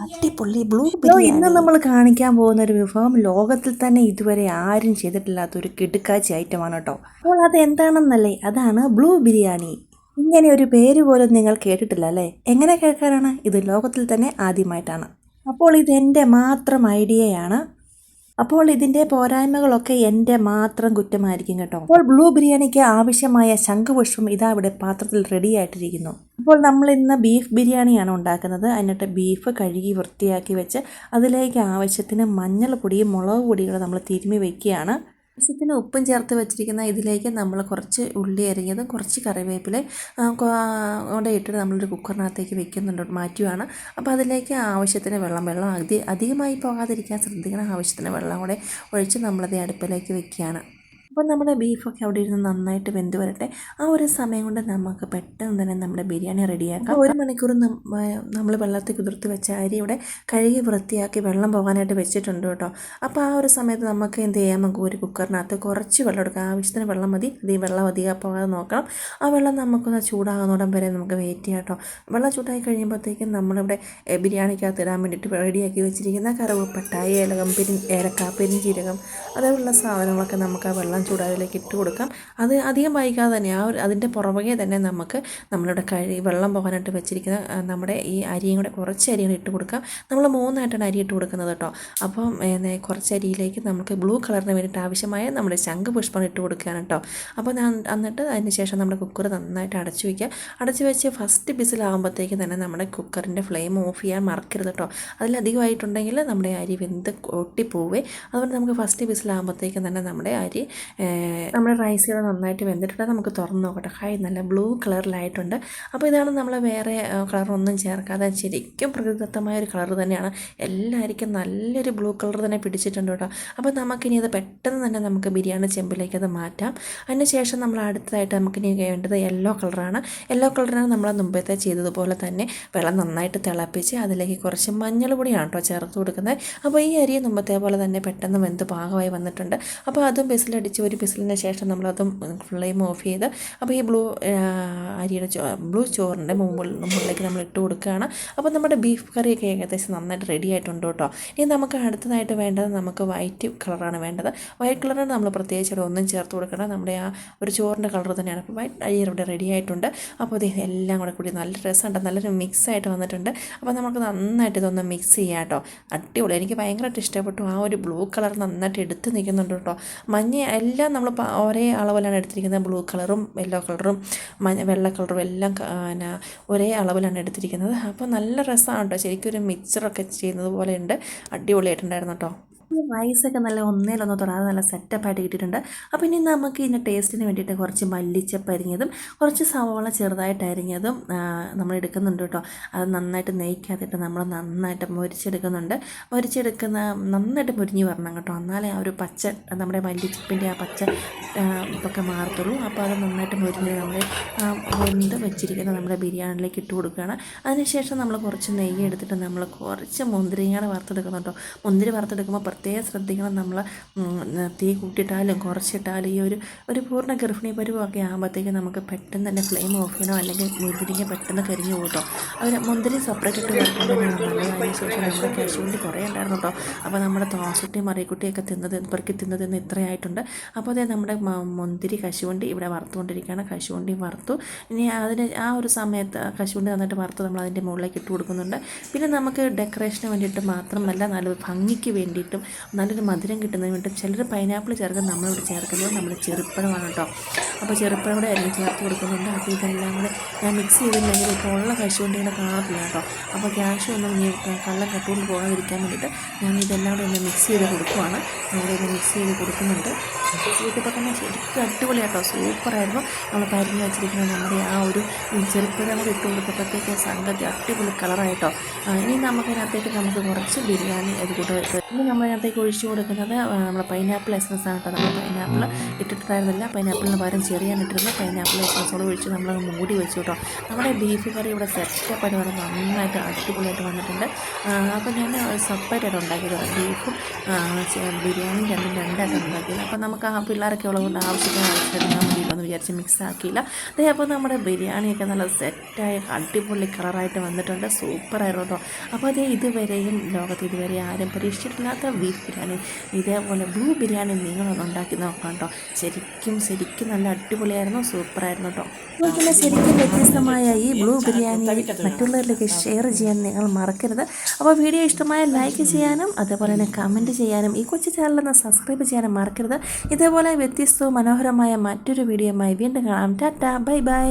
അടിപൊളി ബ്ലൂ ബിരിയാണി ഇന്ന് നമ്മൾ കാണിക്കാൻ പോകുന്ന ഒരു വിഭവം ലോകത്തിൽ തന്നെ ഇതുവരെ ആരും ചെയ്തിട്ടില്ലാത്ത ഒരു കിടുക്കാച്ചി ഐറ്റമാണ് കേട്ടോ അപ്പോൾ അത് എന്താണെന്നല്ലേ? അതാണ് ബ്ലൂ ബിരിയാണി. ഇങ്ങനെ ഒരു പേര് പോലും നിങ്ങൾ കേട്ടിട്ടില്ല അല്ലേ? എങ്ങനെ കേൾക്കാനാണ്? ഇത് ലോകത്തിൽ തന്നെ ആദ്യമായിട്ടാണ്. അപ്പോൾ ഇത് എന്റെ മാത്രം ഐഡിയയാണ് അപ്പോൾ ഇതിന്റെ പോരായ്മകളൊക്കെ എന്റെ മാത്രം കുറ്റമായിരിക്കും കേട്ടോ. അപ്പോൾ ബ്ലൂ ബിരിയാണിക്ക് ആവശ്യമായ ശംഖുപുഷ്പം ഇതാ ഇവിടെ പാത്രത്തിൽ റെഡി ആയിട്ടിരിക്കുന്നു. അപ്പോൾ നമ്മൾ ഇന്ന് ബീഫ് ബിരിയാണിയാണ് ഉണ്ടാക്കുന്നത്. എന്നിട്ട് ബീഫ് കഴുകി വൃത്തിയാക്കി വെച്ച് അതിലേക്ക് ആവശ്യത്തിന് മഞ്ഞൾപ്പൊടിയും മുളക് പൊടികളും നമ്മൾ തിരുമി വെക്കുകയാണ്. ആവശ്യത്തിന് ഉപ്പും ചേർത്ത് വെച്ചിരിക്കുന്ന ഇതിലേക്ക് നമ്മൾ കുറച്ച് ഉള്ളി അരിഞ്ഞതും കുറച്ച് കറിവേപ്പില കൂടെ ഇട്ടിട്ട് നമ്മളൊരു കുക്കറിനകത്തേക്ക് വെക്കുന്നുണ്ട്. മാറ്റുവാണ്. അപ്പോൾ അതിലേക്ക് ആവശ്യത്തിന് വെള്ളം വെള്ളം അധി അധികമായി പോകാതിരിക്കാൻ ശ്രദ്ധിക്കണം. ആവശ്യത്തിന് വെള്ളം കൂടെ ഒഴിച്ച് നമ്മളത് അടുപ്പിലേക്ക് വെക്കുകയാണ്. അപ്പോൾ നമ്മുടെ ബീഫൊക്കെ അവിടെ ഇരുന്ന് നന്നായിട്ട് വെന്ത് വരട്ടെ. ആ ഒരു സമയം കൊണ്ട് നമുക്ക് പെട്ടെന്ന് തന്നെ നമ്മുടെ ബിരിയാണി റെഡിയാക്കാം. ഒരു മണിക്കൂർ നമ്മൾ വെള്ളത്തിൽ കുതിർത്ത് വെച്ച അരി ഇവിടെ കഴുകി വൃത്തിയാക്കി വെള്ളം പോകാനായിട്ട് വെച്ചിട്ടുണ്ട് കേട്ടോ. അപ്പോൾ ആ ഒരു സമയത്ത് നമുക്ക് എന്ത് ചെയ്യാം? നമുക്ക് ഒരു കുക്കറിനകത്ത് കുറച്ച് വെള്ളം എടുക്കാം. ആവശ്യത്തിന് വെള്ളം മതി. ഈ വെള്ളം അധികം പോകാതെ നോക്കണം. ആ വെള്ളം നമുക്കൊന്ന് ചൂടാകുന്നോടം വരെ നമുക്ക് വെയിറ്റ് ചെയ്യാം കേട്ടോ. വെള്ളം ചൂടായി കഴിയുമ്പോഴത്തേക്കും നമ്മളിവിടെ ബിരിയാണിക്കകത്ത് ഇടാൻ വേണ്ടിയിട്ട് റെഡിയാക്കി വെച്ചിരിക്കുന്ന കറുവപ്പട്ട ഏലകം പെരി ഏലക്ക പെരിഞ്ചീരകം അതേപോലുള്ള സാധനങ്ങളൊക്കെ നമുക്ക് ആ വെള്ളം ചൂടായതിലേക്ക് ഇട്ട് കൊടുക്കാം. അത് അധികം വൈകാതെ തന്നെ ആ ഒരു അതിന്റെ പുറമേ തന്നെ നമുക്ക് നമ്മളിവിടെ കഴി വെള്ളം പോകാനായിട്ട് വെച്ചിരിക്കുന്ന നമ്മുടെ ഈ അരിയും കൂടെ കുറച്ച് അരിയും ഇട്ട് കൊടുക്കാം. നമ്മൾ മൂന്നായിട്ടാണ് അരി ഇട്ട് കൊടുക്കുന്നത് കേട്ടോ. അപ്പം കുറച്ച് അരിയിലേക്ക് നമുക്ക് ബ്ലൂ കളറിന് വേണ്ടിയിട്ട് ആവശ്യമായ നമ്മുടെ ശംഖ് പുഷ്പം ഇട്ട് കൊടുക്കുകയാണ് കേട്ടോ. അപ്പോൾ ഞാൻ എന്നിട്ട് അതിന് ശേഷം നമ്മുടെ കുക്കർ നന്നായിട്ട് അടച്ചു വയ്ക്കുക. അടച്ചു വെച്ച് ഫസ്റ്റ് ബിസിലാകുമ്പോഴത്തേക്ക് തന്നെ നമ്മുടെ കുക്കറിന്റെ ഫ്ലെയിം ഓഫ് ചെയ്യാൻ മറക്കരുത് കേട്ടോ. അതിലധികമായിട്ടുണ്ടെങ്കിൽ നമ്മുടെ അരി വെന്ത് ഒട്ടിപ്പോവേ. അതുകൊണ്ട് നമുക്ക് ഫസ്റ്റ് ബിസിലാകുമ്പോഴത്തേക്കും തന്നെ നമ്മുടെ അരി ഏ, റൈസ് കൂടെ നന്നായിട്ട് വെന്തിട്ടുണ്ട്. നമുക്ക് തുറന്ന് നോക്കട്ടെ. ഹൈ നല്ല ബ്ലൂ കളറിലായിട്ടുണ്ട് അപ്പോൾ ഇതാണ് നമ്മൾ വേറെ കളറൊന്നും ചേർക്കാതെ ശരിക്കും പ്രകൃതിദത്തമായ ഒരു കളർ തന്നെയാണ്. എല്ലാവർക്കും നല്ലൊരു ബ്ലൂ കളർ തന്നെ പിടിച്ചിട്ടുണ്ട് കേട്ടോ. അപ്പോൾ നമുക്കിനി അത് പെട്ടെന്ന് തന്നെ നമുക്ക് ബിരിയാണി ചെമ്പിലേക്ക് അത് മാറ്റാം. അതിനുശേഷം നമ്മൾ അടുത്തതായിട്ട് നമുക്കിനി വേണ്ടത് യെല്ലോ കളറാണ് യെല്ലോ കളറാണ് നമ്മൾ മുമ്പത്തെ ചെയ്തതുപോലെ തന്നെ വെള്ളം നന്നായിട്ട് തിളപ്പിച്ച് അതിലേക്ക് കുറച്ച് മഞ്ഞൾ പൊടിയാണ് കേട്ടോ ചേർത്ത് കൊടുക്കുന്നത്. അപ്പോൾ ഈ അരി മുമ്പത്തെ പോലെ തന്നെ പെട്ടെന്ന് വെന്ത് പാകമായി വന്നിട്ടുണ്ട്. അപ്പോൾ അതും ഒരു പിസിലിന് ശേഷം നമ്മളതും ഫ്ലെയിം ഓഫ് ചെയ്ത് അപ്പോൾ ഈ ബ്ലൂ അരിയുടെ ബ്ലൂ ചോറിന്റെ മുമ്പിൽ മുകളിലേക്ക് നമ്മൾ ഇട്ട് കൊടുക്കുകയാണ്. അപ്പോൾ നമ്മുടെ ബീഫ് കറിയൊക്കെ ഏകദേശം നന്നായിട്ട് റെഡി ആയിട്ടുണ്ട് കേട്ടോ. ഇനി നമുക്ക് അടുത്തതായിട്ട് വേണ്ടത് നമുക്ക് വൈറ്റ് കളറാണ് വേണ്ടത്. വൈറ്റ് കളറിന് നമ്മൾ പ്രത്യേകിച്ച് ഇവിടെ ഒന്നും ചേർത്ത് കൊടുക്കണം നമ്മുടെ ആ ഒരു ചോറിന്റെ കളർ തന്നെയാണ്. അപ്പോൾ വൈറ്റ് അരി ഇവിടെ റെഡി ആയിട്ടുണ്ട്. അപ്പോൾ ഇത് എല്ലാം കൂടെ കൂടി നല്ല രസമുണ്ട്. നല്ലൊരു മിക്സ് ആയിട്ട് വന്നിട്ടുണ്ട്. അപ്പോൾ നമുക്ക് നന്നായിട്ട് ഇതൊന്ന് മിക്സ് ചെയ്യാം കേട്ടോ. അടിപൊളി. എനിക്ക് ഭയങ്കരമായിട്ട് ഇഷ്ടപ്പെട്ടു. ആ ഒരു ബ്ലൂ കളർ നന്നായിട്ട് എടുത്ത് നിൽക്കുന്നുണ്ട് കേട്ടോ. മഞ്ഞ എല്ലാം നമ്മൾ ഒരേ അളവിലാണ് എടുത്തിരിക്കുന്നത്. ബ്ലൂ കളറും യെല്ലോ കളറും മഞ്ഞ വെള്ള കളറും എല്ലാം പിന്നെ ഒരേ അളവിലാണ് എടുത്തിരിക്കുന്നത്. അപ്പോൾ നല്ല രസമാണ് കേട്ടോ ശരിക്കും ഒരു മിക്സറൊക്കെ ചെയ്യുന്നത് പോലെ ഉണ്ട്. അടിപൊളിയായിട്ടുണ്ടായിരുന്നു കേട്ടോ റൈസൊക്കെ നല്ല ഒന്നേലൊന്ന് തൊടാതെ നല്ല സെറ്റപ്പായിട്ട് കിട്ടിയിട്ടുണ്ട്. അപ്പോൾ ഇനി നമുക്ക് ഇതിന്റെ ടേസ്റ്റിന് വേണ്ടിയിട്ട് കുറച്ച് മല്ലിച്ചപ്പ് അരിഞ്ഞതും കുറച്ച് സവോള ചെറുതായിട്ട് അരിഞ്ഞതും നമ്മൾ എടുക്കുന്നുണ്ട് കേട്ടോ. അത് നന്നായിട്ട് നെയ്ക്കാത്തിട്ട് നമ്മൾ നന്നായിട്ട് മുരിച്ചെടുക്കുന്നുണ്ട്. മുരിച്ചെടുക്കുന്ന നന്നായിട്ട് മുരിഞ്ഞ് വരണം കേട്ടോ. എന്നാലേ ആ ഒരു പച്ച നമ്മുടെ മല്ലിച്ചപ്പിന്റെ ആ പച്ച ഇതൊക്കെ മാറത്തുള്ളൂ. അപ്പോൾ അത് നന്നായിട്ട് മുരിഞ്ഞ് നമ്മൾ വെന്ത് വെച്ചിരിക്കുന്ന നമ്മുടെ ബിരിയാണിയിലേക്ക് ഇട്ട് കൊടുക്കുകയാണ്. അതിനുശേഷം നമ്മൾ കുറച്ച് നെയ്യ് എടുത്തിട്ട് നമ്മൾ കുറച്ച് മുന്തിരിങ്ങയുടെ വറുത്തെടുക്കുന്നുണ്ടോ മുന്തിരി വറുത്തെടുക്കുമ്പോൾ പ്രത്യേകം ശ്രദ്ധിക്കണം. നമ്മൾ തീ കൂട്ടിയിട്ടാലും കുറച്ചിട്ടാലും ഈ ഒരു ഒരു പൂർണ ഗർഭിണി പരുവമൊക്കെ ആകുമ്പോഴത്തേക്ക് നമുക്ക് പെട്ടെന്ന് തന്നെ ഫ്ലെയിം ഓഫ് ചെയ്യണോ അല്ലെങ്കിൽ മുന്തിരിങ്ങ പെട്ടെന്ന് കരിഞ്ഞു കൂട്ടോ അതിന് മുന്തിരി സെപ്പറേറ്റ് ഇട്ട് വറുക്കുന്നതാണ് നല്ലത് അതിനുശേഷം നമ്മുടെ കശുവണ്ടി കുറേ ഉണ്ടായിരുന്നു കേട്ടോ. അപ്പോൾ നമ്മുടെ തോസട്ടി മറിയക്കുട്ടിയൊക്കെ തിന്നത് പെറുക്കി തിന്നത് ഇത്രയായിട്ടുണ്ട്. അപ്പോൾ അതേ നമ്മുടെ മുന്തിരി കശുവണ്ടി ഇവിടെ വറുത്തുകൊണ്ടിരിക്കുകയാണ്. കശുവണ്ടി വറുത്തു. ഇനി അതിന് ആ ഒരു സമയത്ത് കശുവണ്ടി തന്നിട്ട് വറുത്ത് നമ്മൾ അതിന്റെ മുകളിലേക്ക് ഇട്ട് കൊടുക്കുന്നുണ്ട്. പിന്നെ നമുക്ക് ഡെക്കറേഷന് വേണ്ടിയിട്ട് മാത്രമല്ല നല്ല ഭംഗിക്ക് വേണ്ടിയിട്ടും നല്ലൊരു മധുരം കിട്ടുന്നതിന് വേണ്ടി ചിലർ പൈനാപ്പിൾ ചേർക്കും നമ്മളിവിടെ ചേർക്കുന്നത് നമ്മൾ ചെറുപ്പഴമാണ് കേട്ടോ. അപ്പോൾ ചെറുപ്പഴം കൂടെ അരിഞ്ഞ് ചേർത്ത് കൊടുക്കുന്നുണ്ട്. അപ്പോൾ ഇതെല്ലാം കൂടെ ഞാൻ മിക്സ് ചെയ്തില്ലെങ്കിൽ ഇപ്പോൾ ഉള്ള കശുവണ്ടി ഇങ്ങനെ കാണത്തില്ല കേട്ടോ. അപ്പോൾ ക്യാഷ് ഒന്നും ഇനി കള്ളം കട്ടുകൊണ്ട് പോകാതിരിക്കാൻ വേണ്ടിയിട്ട് ഞാൻ ഇതെല്ലാം കൂടെ ഒന്ന് മിക്സ് ചെയ്ത് കൊടുക്കുവാണ്. അവിടെ ഒന്ന് മിക്സ് ചെയ്ത് കൊടുക്കുന്നുണ്ട്. ചെയ്തപ്പോൾ തന്നെ ശരിക്കും അടിപൊളിയാട്ടോ സൂപ്പറായിരുന്നു. നമ്മൾ പരിഞ്ഞ് വെച്ചിരിക്കുന്ന നമ്മുടെ ആ ഒരു ചെറുപ്പഴം കൂടെ ഇട്ട് കൊടുത്തപ്പോഴത്തേക്ക് സംഗതി അടിപൊളി കളറായിട്ടോ ഇനി നമുക്കതിനകത്തേക്ക് നമുക്ക് കുറച്ച് ബിരിയാണി അത് കൂടെ ഇനി നമ്മളതിനകത്തേക്ക് ഒഴിച്ചു കൊടുക്കുന്നത് നമ്മുടെ പൈനാപ്പിൾ എസൻസ് ആണ് കേട്ടോ. നമ്മൾ പൈനാപ്പിൾ ഇട്ടിട്ടുണ്ടായിരുന്നില്ല. പൈനാപ്പിളിന് പകരം ചെറിയാൻ ഇട്ടിരുന്നത് പൈനാപ്പിൾ എസൻസ് കൂടെ ഒഴിച്ച് നമ്മൾ മൂടി വെച്ചു കേട്ടോ. നമ്മുടെ ബീഫ് കറി ഇവിടെ സെറ്റപ്പായിട്ട് വളരെ നന്നായിട്ട് അടിപൊളിയായിട്ട് വന്നിട്ടുണ്ട്. അപ്പോൾ ഞാൻ സെപ്പറേറ്റ് ആയിട്ട് ഉണ്ടാക്കിയത് ബീഫും ബിരിയാണി രണ്ടും രണ്ടായിട്ട് ഉണ്ടാക്കിയത്. അപ്പോൾ നമുക്ക് നമുക്ക് ആ പിള്ളേരൊക്കെ ഉള്ളതുകൊണ്ട് ആവശ്യത്തിന് ആവശ്യമെടുക്കാൻ വേണ്ടിയിട്ടൊന്നും വിചാരിച്ച് മിക്സ് ആക്കിയില്ല. അതേപോലെ അപ്പോൾ നമ്മുടെ ബിരിയാണിയൊക്കെ നല്ല സെറ്റായ അടിപൊളി കളറായിട്ട് വന്നിട്ടുണ്ട്. സൂപ്പറായിരുന്നു കേട്ടോ. അപ്പോൾ അതേ ഇതുവരെയും ലോകത്ത് ഇതുവരെ ആരും പരീക്ഷിച്ചിട്ടില്ലാത്ത ബീഫ് ബിരിയാണി. ഇതേപോലെ ബ്ലൂ ബിരിയാണി നിങ്ങളൊന്ന് ഉണ്ടാക്കി നോക്കാം കേട്ടോ. ശരിക്കും ശരിക്കും നല്ല അടിപൊളിയായിരുന്നു. സൂപ്പറായിരുന്നു കേട്ടോ. അതുപോലെ ശരിക്കും വ്യത്യസ്തമായ ഈ ബ്ലൂ ബിരിയാണി മറ്റുള്ളവരിലേക്ക് ഷെയർ ചെയ്യാൻ നിങ്ങൾ മറക്കരുത്. അപ്പോൾ വീഡിയോ ഇഷ്ടമായ ലൈക്ക് ചെയ്യാനും അതേപോലെ തന്നെ കമന്റ് ചെയ്യാനും ഈ കൊച്ചു ചാനലൊന്ന് സബ്സ്ക്രൈബ് ചെയ്യാനും മറക്കരുത്. ഇതേപോലെ വ്യത്യസ്തവും മനോഹരമായ മറ്റൊരു വീഡിയോയുമായി വീണ്ടും കാണാം. Tata bye bye.